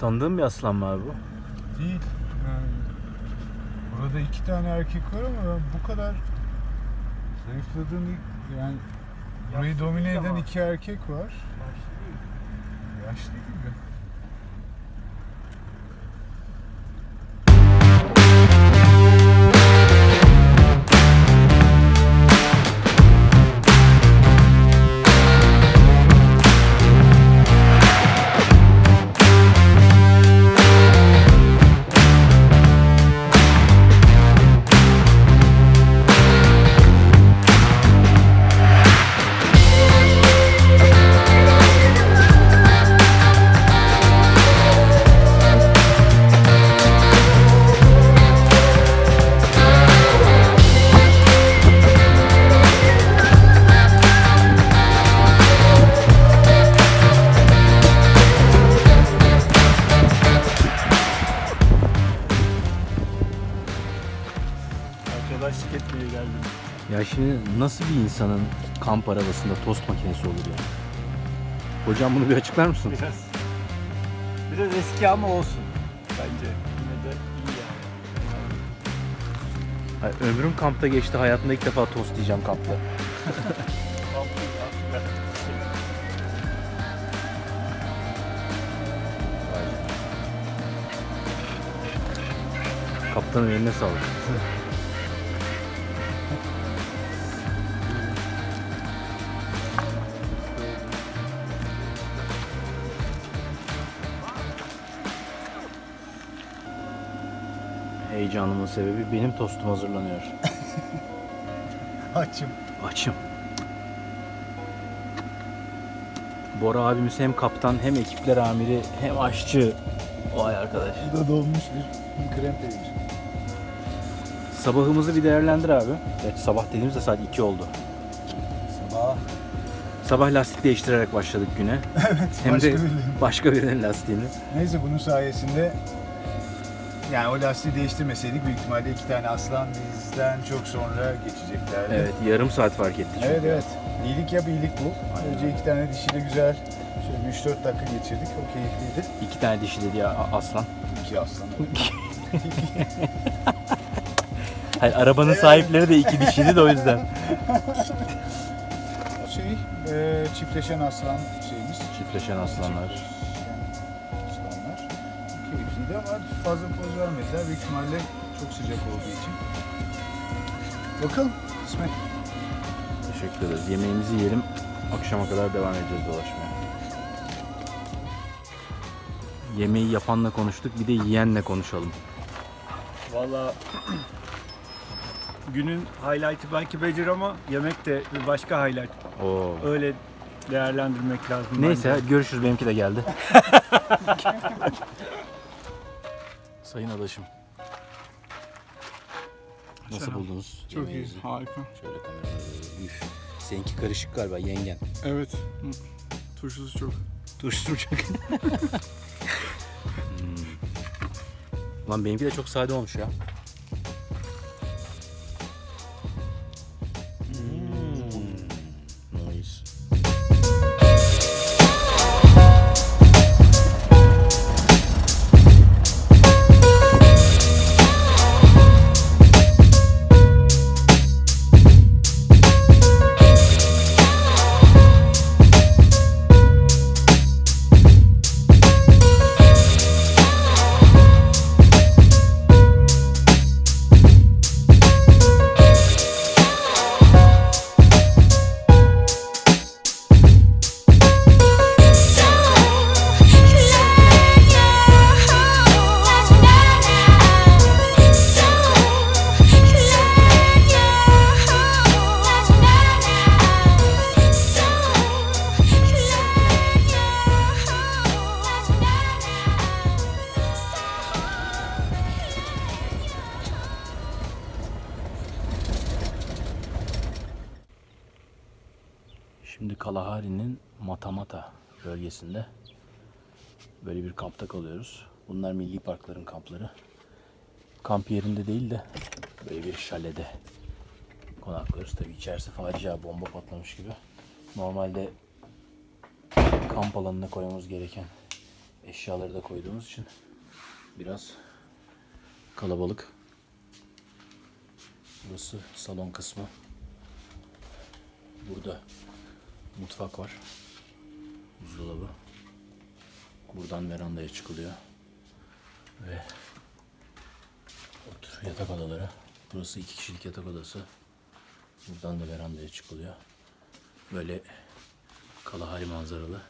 Tanıdığın bir aslan mı abi bu? Değil. Yani burada iki tane erkek var ama ben bu kadar zayıfladığını yani burayı Yaşlı domine eden ama. iki erkek var. Yaşlı gibi. Nasıl bir insanın kamp arabasında tost makinesi olur ya? Hocam bunu bir açıklar mısın? Biraz biraz eski ama olsun. Bence yine de iyi yani. Ay, ömrüm kampta geçti. Hayatımda ilk defa tost yiyeceğim kampta. Kaptanın eline sağlık. Heyecanımın sebebi benim tostum hazırlanıyor. Açım. Açım. Bora abimiz hem kaptan hem ekipler amiri hem aşçı. Vay arkadaş. Bu da dolmuş bir krem peynir. Sabahımızı bir değerlendir abi. Evet, sabah dediğimizde saat 2 oldu. Sabah. Sabah lastik değiştirerek başladık güne. Evet. Hem başka de bir- başka birinin lastiğini. Neyse bunun sayesinde yani o lastiği değiştirmeseydik büyük ihtimalle iki tane aslan bizden çok sonra geçeceklerdi. Evet yarım saat fark etti çünkü. Evet evet. İyilik yap iyilik bul. Önce iki tane dişiyle güzel şöyle bir 3-4 dakika geçirdik. O keyifliydi. İki tane dişi dedi ya aslan. İki aslan. Hayır, arabanın sahipleri de iki dişiydi de o yüzden. şey e, çiftleşen aslan şeyimiz. Çiftleşen aslanlar. Aslanlar. Keyifliydi ama fazla poz vermediler. Büyük ihtimalle çok sıcak olduğu için. Bakalım. Kısmet. Teşekkür ederiz. Yemeğimizi yiyelim. Akşama kadar devam edeceğiz dolaşmaya. Yemeği yapanla konuştuk. Bir de yiyenle konuşalım. Valla günün highlight'ı belki Becir ama yemek de bir başka highlight. Oo. Öyle değerlendirmek lazım. Neyse bence. görüşürüz. Benimki de geldi. Sayın adaşım. Nasıl Selam. buldunuz? Çok iyi, yemeğinizi? harika. Şöyle kameraya doğru. Üf. Seninki karışık galiba yengen. Evet, turşusu çok. Turşu çok. hmm. Lan benimki de çok sade olmuş ya. Bölgesinde böyle bir kampta kalıyoruz. Bunlar milli parkların kampları. Kamp yerinde değil de böyle bir şalede konaklıyoruz. Tabii içerisi facia bomba patlamış gibi. Normalde kamp alanına koymamız gereken Eşyaları da koyduğumuz için biraz kalabalık. Burası salon kısmı. Burada mutfak var. Buzdolabı. Buradan verandaya çıkılıyor. Ve otur yatak odaları. Burası iki kişilik yatak odası. Buradan da verandaya çıkılıyor. Böyle kalahari manzaralı.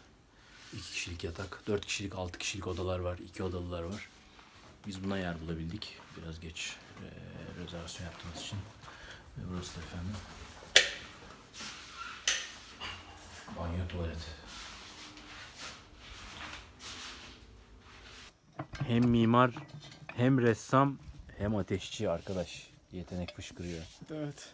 iki kişilik yatak, dört kişilik, altı kişilik odalar var, iki odalılar var. Biz buna yer bulabildik. Biraz geç eee, rezervasyon yaptığımız için. Ve burası da efendim banyo tuvalet. Hem mimar, hem ressam, hem ateşçi arkadaş. Yetenek fışkırıyor. Evet.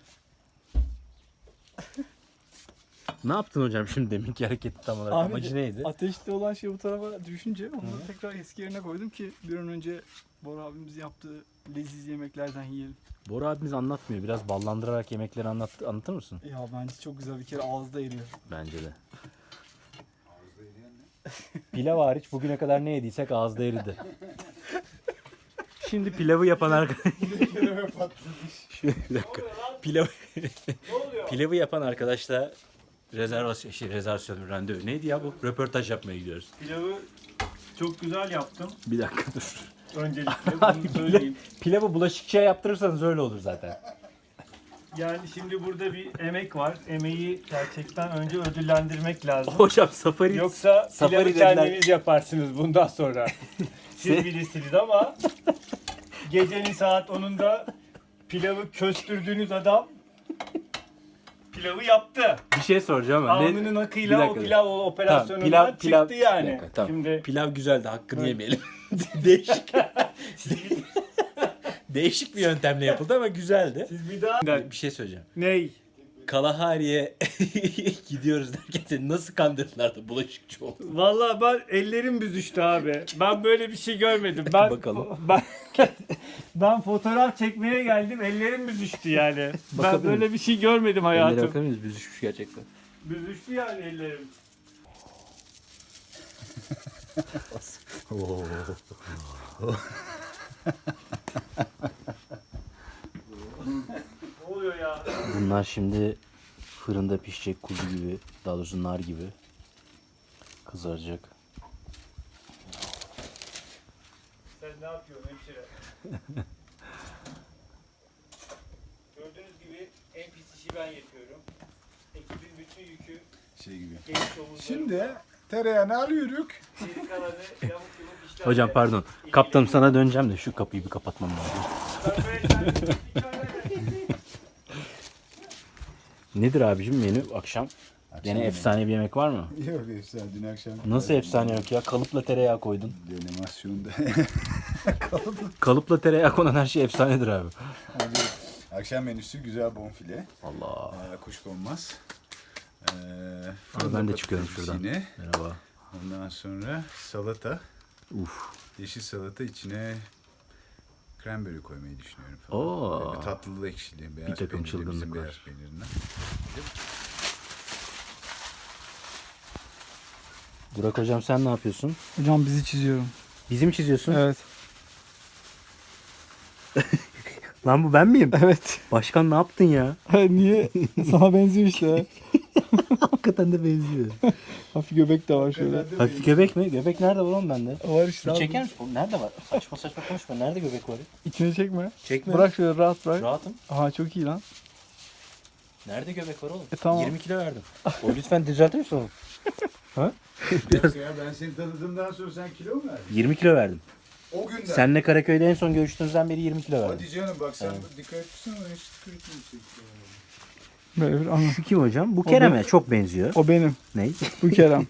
Ne yaptın hocam şimdi deminki hareketi tam olarak? Abi, Amacı neydi? Ateşli olan şey bu tarafa düşünce onu da tekrar eski yerine koydum ki bir an önce Bora abimiz yaptığı leziz yemeklerden yiyelim. Bora abimiz anlatmıyor. Biraz ballandırarak yemekleri anlat, anlatır mısın? Ya bence çok güzel bir kere ağızda eriyor. Bence de. Pilav hariç bugüne kadar ne yediysek ağızda eridi. Şimdi pilavı yapan arkadaş... Bir dakika. Pilav... pilavı yapan arkadaşla rezervasyon, şey, rezervasyon, randevu. Neydi ya bu? Röportaj yapmaya gidiyoruz. Pilavı çok güzel yaptım. Bir dakika dur. Öncelikle bunu söyleyeyim. Pilavı bulaşıkçıya yaptırırsanız öyle olur zaten. Yani şimdi burada bir emek var. Emeği gerçekten önce ödüllendirmek lazım. Hocam safari... Yoksa Safari pilavı dediler. kendiniz yaparsınız bundan sonra. Siz bilirsiniz ama gecenin saat 10'unda pilavı köstürdüğünüz adam pilavı yaptı. Bir şey soracağım ama. ne- Alnının Bir akıyla o dakika. pilav Tamam, operasyonundan pilav, çıktı pilav, yani. Bir dakika, tamam. Şimdi Pilav güzeldi hakkını yemeyelim. Değişik. Değişik bir yöntemle yapıldı ama güzeldi. siz bir daha Bir şey söyleyeceğim. ney? Kalahari'ye gidiyoruz derken seni nasıl kandırdılar da bulaşıkçı oldu? Vallahi ben ellerim büzüştü abi. Ben böyle bir şey görmedim. Ben Bakalım. ben ben fotoğraf çekmeye geldim. Ellerim büzüştü yani. ben Bakabilir böyle bir şey görmedim hayatım. mıyız? Büzüşmüş gerçekten. Büzüştü yani ellerim. ne oluyor ya? Bunlar şimdi fırında pişecek kuzu gibi, daha doğrusu nar gibi kızaracak. Sen ne yapıyorsun hemşire? Gördüğünüz gibi en pis işi ben yapıyorum. Ekibin bütün yükü Şey gibi. Şimdi tereyağını işlerle- Hocam pardon. Kaptanım sana döneceğim de şu kapıyı bir kapatmam lazım. Nedir abicim menü akşam? Gene yemeği. efsane bir yemek var mı? Yok efsane dün akşam. Nasıl efsane yok ya? Kalıpla tereyağı koydun. Denemasyon Kalıpla tereyağı konan her şey efsanedir abi. Akşam menüsü güzel bonfile. Allah. Ee, kuşkonmaz. Ee, ben de çıkıyorum şuradan. Yine. Merhaba. Ondan sonra salata. Uf. Yeşil salata içine cranberry koymayı düşünüyorum falan. Oo. Böyle tatlılığı ekşili. Beyaz takım peynirli, çılgınlık bizim var. beyaz peynirinden. Burak hocam sen ne yapıyorsun? Hocam bizi çiziyorum. Bizi mi çiziyorsun? Evet. Lan bu ben miyim? Evet. Başkan ne yaptın ya? Niye? Sana benziyor işte. Hakikaten de benziyor. Hafif göbek de var şöyle. Hafif göbek mi? Göbek nerede var oğlum bende? Var işte Bir abi. çeker misin? Oğlum nerede var? Saçma saçma konuşma. Nerede göbek var? İçine çekme. Çekme. Bırak şöyle rahat bırak. Rahatım. Aha çok iyi lan. Nerede göbek var oğlum? E, tamam. 20 kilo verdim. O lütfen düzeltir misin oğlum? Dakika ya ben seni tanıdığımdan sonra sen kilo mu verdin? 20 kilo verdim. O günden. Senle Karaköy'de en son görüştüğümüzden beri 20 kilo verdim. Hadi canım bak sen dikkat etsene ben hiç dikkat etmemişsin. Böyle bir ana. Şu kim hocam? Bu Kerem'e çok benziyor. O benim. Ne? Bu Kerem.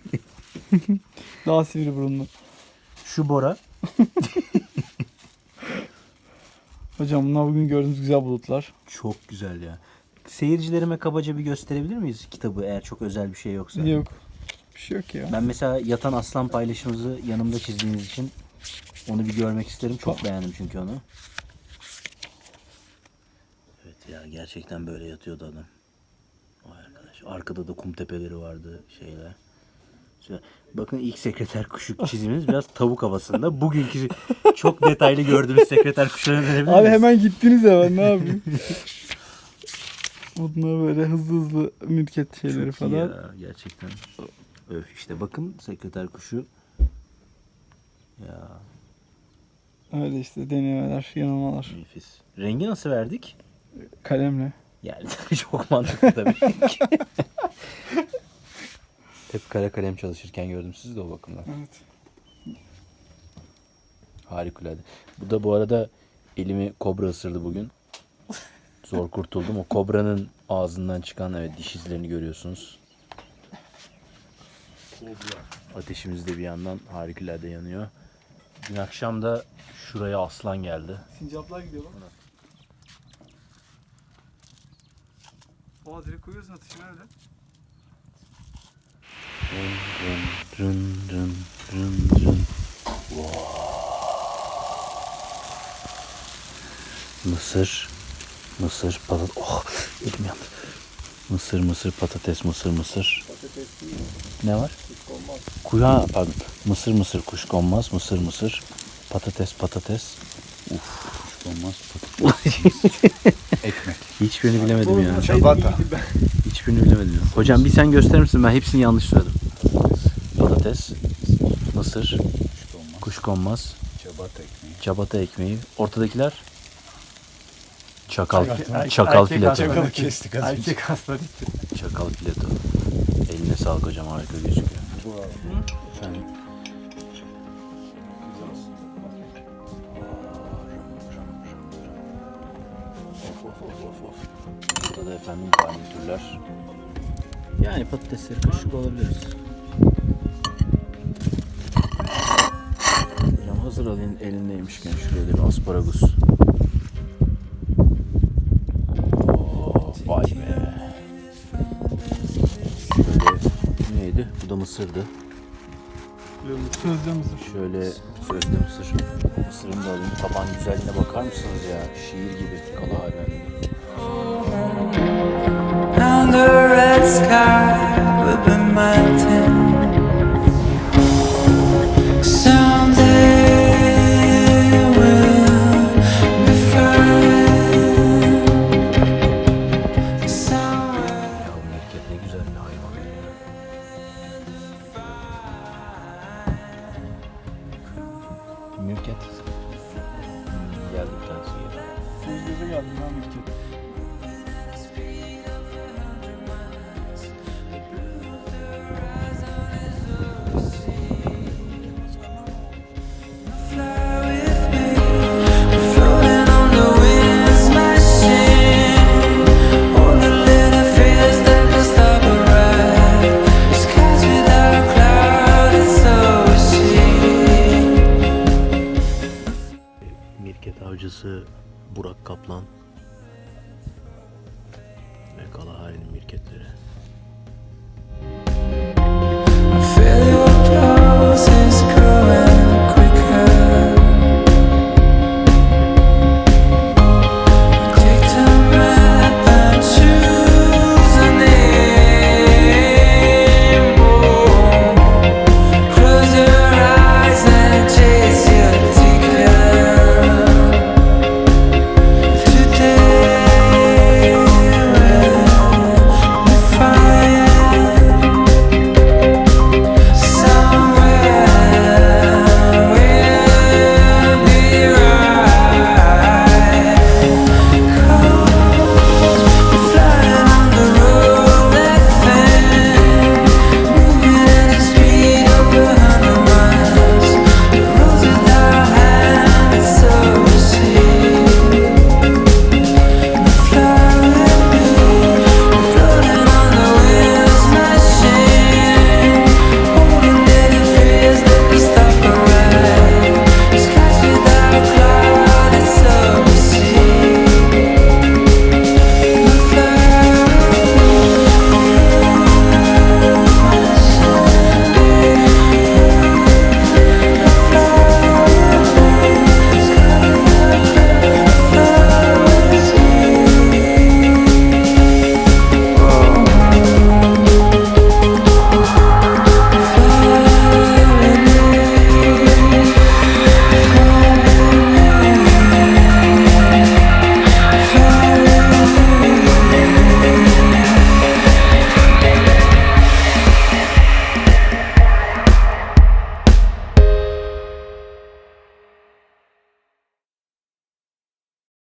Daha sivri burunlu. Şu Bora. Hocam bunlar bugün gördüğünüz güzel bulutlar. Çok güzel ya. Seyircilerime kabaca bir gösterebilir miyiz kitabı eğer çok özel bir şey yoksa? Yok. Bir şey yok ya. Ben mesela yatan aslan paylaşımınızı yanımda çizdiğiniz için onu bir görmek isterim. Çok beğendim çünkü onu. Evet ya gerçekten böyle yatıyordu adam. Arkada da kum tepeleri vardı şeyler. Bakın ilk sekreter kuşu çizimimiz biraz tavuk havasında. Bugünkü çok detaylı gördüğünüz sekreter kuşlarını verebilir Abi miyiz? hemen gittiniz hemen ne yapayım? Bunlar böyle hızlı hızlı mülket şeyleri Çok iyi falan. ya, gerçekten. Öf işte bakın sekreter kuşu. Ya Öyle işte denemeler, yanılmalar. nefis. Rengi nasıl verdik? Kalemle. Yani çok mantıklı tabii ki. Hep kara kalem çalışırken gördüm sizi de o bakımdan. Evet. Harikulade. Bu da bu arada elimi kobra ısırdı bugün. Zor kurtuldum. O kobranın ağzından çıkan evet diş izlerini görüyorsunuz. Ateşimiz de bir yandan harikulade yanıyor. Dün akşam da şuraya aslan geldi. Sincaplar gidiyor bak. Oha direkt koyuyorsun atışını öyle. Rın rın rın rın. Mısır, mısır, patates. Oh, elim yandı. Mısır, mısır, patates, mısır, mısır. Ne var? Kuya, pardon. Mısır, mısır, kuşkonmaz, mısır, mısır. Patates, patates. Uf, kuşkonmaz, patates. Hiçbirini bilemedim ya. Çabata. Hiçbirini bilemedim. Hocam bir sen gösterir misin? Ben hepsini yanlış söyledim. Patates, mısır, Kuşkonmaz. Çabata ekmeği. Çabata ekmeği. Ortadakiler çakal çakal erkek fileto. Çakalı kestik az önce. Erkek hasta. Çakal fileto. Eline sağlık hocam harika gözüküyor. Efendim. Efendim garnitürler. Yani patatesleri kaşık olabiliriz. Hocam hazır alayım elindeymişken şuraya da bir asparagus. Oo, vay be. Şöyle neydi? Bu da mısırdı. Sözde mısır. Şöyle sözde mısır. Mısırımı da alayım. Taban güzelliğine bakar mısınız ya? Şiir gibi kala halinde. the red sky.